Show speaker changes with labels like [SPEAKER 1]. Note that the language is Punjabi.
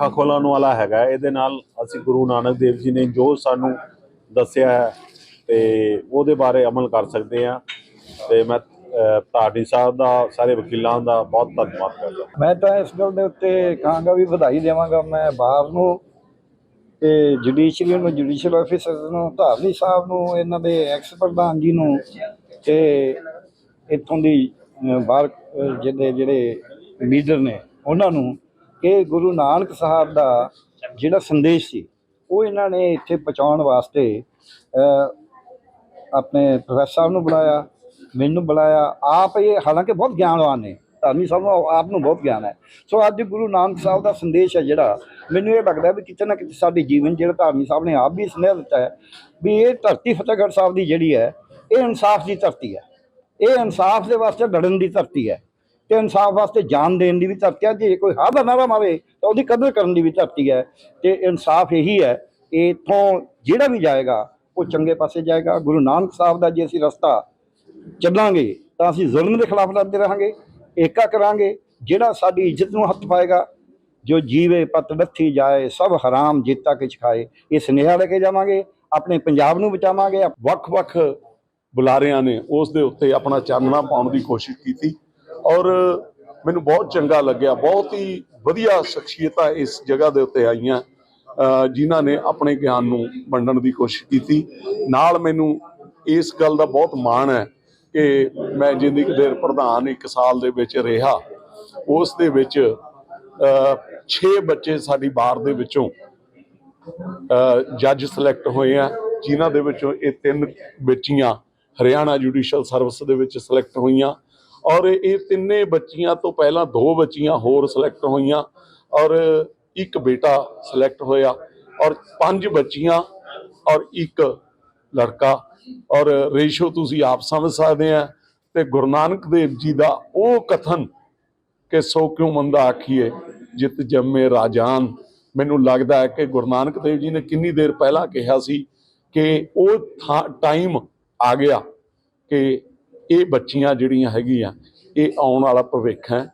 [SPEAKER 1] ਅੱਖਾਂ ਖੋਲਣ ਵਾਲਾ ਹੈਗਾ ਇਹਦੇ ਨਾਲ ਅਸੀਂ ਗੁਰੂ ਨਾਨਕ ਦੇਵ ਜੀ ਨੇ ਜੋ ਸਾਨੂੰ ਦੱਸਿਆ ਹੈ ਤੇ ਉਹਦੇ ਬਾਰੇ ਅਮਲ ਕਰ ਸਕਦੇ ਹਾਂ। ਤੇ ਮੈਂ ਅਹ, ਧਾਰਨੀ ਸਾਹਿਬ ਦਾ ਸਾਰੇ ਵਕੀਲਾਂ ਦਾ ਬਹੁਤ ਧੰਨਵਾਦ ਕਰਦਾ
[SPEAKER 2] ਮੈਂ ਤਾਂ ਇਸ ਗੱਲ ਦੇ ਉੱਤੇ ਕਹਾਂਗਾ ਵੀ ਵਧਾਈ ਦੇਵਾਂਗਾ ਮੈਂ ਬਾਹਰ ਨੂੰ ਤੇ ਜੁਡੀਸ਼ਰੀ ਨੂੰ ਜੁਡੀਸ਼ੀਅਲ ਆਫੀਸਰ ਨੂੰ ਧਾਰਨੀ ਸਾਹਿਬ ਨੂੰ ਇਹਨਾਂ ਦੇ ਐਕਸ ਪ੍ਰਧਾਨ ਜੀ ਨੂੰ ਤੇ ਇੱਥੋਂ ਦੀ ਬਾਹਰ ਅਹ, ਜਿਹਦੇ ਜਿਹੜੇ ਲੀਡਰ ਨੇ ਉਹਨਾਂ ਨੂੰ ਕਿ ਗੁਰੂ ਨਾਨਕ ਸਾਹਿਬ ਦਾ ਜਿਹੜਾ ਸੰਦੇਸ਼ ਸੀ, ਉਹ ਇਹਨਾਂ ਨੇ ਇੱਥੇ ਪਹੁੰਚਾਉਣ ਵਾਸਤੇ ਆਪਣੇ ਪ੍ਰੋਫੈਸਰ ਸਾਹਿਬ ਨੂੰ ਬੁਲਾਇਆ, ਮੈਨੂੰ ਬੁਲਾਇਆ। ਆਪ ਇਹ ਹਾਲਾਂਕਿ ਬਹੁਤ ਗਿਆਨਵਾਨ ਨੇ, ਧਾਰਮਿਕ ਸਾਹਿਬ ਨੂੰ ਆਪ ਨੂੰ ਬਹੁਤ ਗਿਆਨ ਹੈ। ਸੋ ਅੱਜ ਗੁਰੂ ਨਾਨਕ ਸਾਹਿਬ ਦਾ ਸੰਦੇਸ਼ ਹੈ ਜਿਹੜਾ, ਮੈਨੂੰ ਇਹ ਲੱਗਦਾ ਵੀ ਕਿਤੇ ਨਾ ਕਿਤੇ ਸਾਡੇ ਜੀਵਨ ਜਿਹੜਾ ਧਾਰਮਿਕ ਸਾਹਿਬ ਨੇ ਆਪ ਵੀ ਸੁਨੇਹਾ ਦਿੱਤਾ ਹੈ, ਵੀ ਇਹ ਧਰਤੀ ਫਤਿਹਗੜ੍ਹ ਸਾਹਿਬ ਦੀ ਜਿਹੜੀ ਹੈ, ਇਹ ਇਨਸਾਫ ਦੀ ਧਰਤੀ ਹੈ। ਇਹ ਇਨਸਾਫ ਦੇ ਵਾਸਤੇ ਲੜਨ ਦੀ ਧਰਤੀ ਹੈ। ਤੇ ਇਨਸਾਫ ਵਾਸਤੇ ਜਾਨ ਦੇਣ ਦੀ ਵੀ ਧਰਤੀ ਹੈ ਜੇ ਕੋਈ ਹਾਂ ਦਾ ਨਾਰਾ ਮਾਰੇ ਤਾਂ ਉਹਦੀ ਕਦਰ ਕਰਨ ਦੀ ਵੀ ਧਰਤੀ ਹੈ। ਤੇ ਇਨਸਾਫ ਇਹੀ ਹੈ, ਇਥੋਂ ਜਿਹੜਾ ਵੀ ਜਾਏਗਾ, ਉਹ ਚੰਗੇ ਪਾਸੇ ਜਾਏਗਾ। ਗੁਰੂ ਨਾਨਕ ਸਾਹਿਬ ਦਾ ਜੇ ਅਸੀਂ ਰਸਤਾ ਚੱਲਾਂਗੇ, ਤਾਂ ਅਸੀਂ ਜ਼ੁਲਮ ਦੇ ਖਿਲਾਫ ਲੜਦੇ ਰਹਾਂਗੇ, ਏਕਾ ਕਰਾਂਗੇ, ਜਿਹੜਾ ਸਾਡੀ ਇੱਜ਼ਤ ਨੂੰ ਹੱਥ ਪਾਏਗਾ, ਜੋ ਜੀਵੇ ਪਤ ਲੱਥੀ ਜਾਏ, ਸਭ ਹਰਾਮ ਜੀਤਾ ਕਿਛ ਖਾਏ, ਇਹ ਸੁਨੇਹਾ ਲੈ ਕੇ ਜਾਵਾਂਗੇ, ਆਪਣੇ ਪੰਜਾਬ ਨੂੰ ਬਚਾਵਾਂਗੇ।
[SPEAKER 1] ਵੱਖ-ਵੱਖ ਬੁਲਾਰਿਆਂ ਨੇ ਉਸ ਦੇ ਉੱਤੇ ਆਪਣਾ ਚਾਨਣਾ ਪਾਉਣ ਦੀ ਕੋਸ਼ਿਸ਼ ਕੀਤੀ। ਔਰ ਮੈਨੂੰ ਬਹੁਤ ਚੰਗਾ ਲੱਗਿਆ, ਬਹੁਤ ਹੀ ਵਧੀਆ ਸ਼ਖਸੀਅਤਾਂ ਇਸ ਜਗ੍ਹਾ ਦੇ ਉੱਤੇ ਆਈਆਂ ਜਿਨ੍ਹਾਂ ਨੇ ਆਪਣੇ ਗਿਆਨ ਨੂੰ ਵੰਡਣ ਦੀ ਕੋਸ਼ਿਸ਼ ਕੀਤੀ। ਨਾਲ ਮੈਨੂੰ ਇਸ ਗੱਲ ਦਾ ਬਹੁਤ ਮਾਣ ਹੈ ਕਿ ਮੈਂ ਜਿੰਨੀ ਕੁ ਦੇਰ ਪ੍ਰਧਾਨ ਇੱਕ ਸਾਲ ਦੇ ਵਿੱਚ ਰਿਹਾ, ਉਸ ਦੇ ਵਿੱਚ 6 ਬੱਚੇ ਸਾਡੀ ਬਾਰ ਦੇ ਵਿੱਚੋਂ ਜੱਜ ਸਿਲੈਕਟ ਹੋਏ ਆ, ਜਿਨ੍ਹਾਂ ਦੇ ਵਿੱਚੋਂ ਇਹ ਤਿੰਨ ਬੱਚੀਆਂ ਹਰਿਆਣਾ ਜੁਡੀਸ਼ਲ ਸਰਵਿਸ ਦੇ ਵਿੱਚ ਸਿਲੈਕਟ ਹੋਈਆਂ। ਔਰ ਇਹ ਤਿੰਨੇ ਬੱਚੀਆਂ ਤੋਂ ਪਹਿਲਾਂ ਦੋ ਬੱਚੀਆਂ ਹੋਰ ਸਿਲੈਕਟ ਹੋਈਆਂ ਔਰ ਇੱਕ ਬੇਟਾ ਸਿਲੈਕਟ ਹੋਇਆ ਔਰ ਪੰਜ ਬੱਚੀਆਂ ਔਰ ਇੱਕ ਲੜਕਾ ਔਰ ਰੇਸ਼ੋ ਤੁਸੀਂ ਆਪ ਸਮਝ ਸਕਦੇ ਆ ਤੇ ਗੁਰੂ ਨਾਨਕ ਦੇਵ ਜੀ ਦਾ ਉਹ ਕਥਨ ਕਿ ਸੋ ਕਿਉਂ ਮੰਦਾ ਆਖੀਏ ਜਿਤ ਜੰਮੇ ਰਾਜਾਨ। ਮੈਨੂੰ ਲੱਗਦਾ ਹੈ ਕਿ ਗੁਰੂ ਨਾਨਕ ਦੇਵ ਜੀ ਨੇ ਕਿੰਨੀ ਦੇਰ ਪਹਿਲਾਂ ਕਿਹਾ ਸੀ ਕਿ ਉਹ ਟਾਈਮ ਆ ਗਿਆ ਕਿ ਇਹ ਬੱਚੀਆਂ ਜਿਹੜੀਆਂ ਹੈਗੀਆਂ ਇਹ ਆਉਣ ਵਾਲਾ ਭਵਿੱਖ ਹੈ।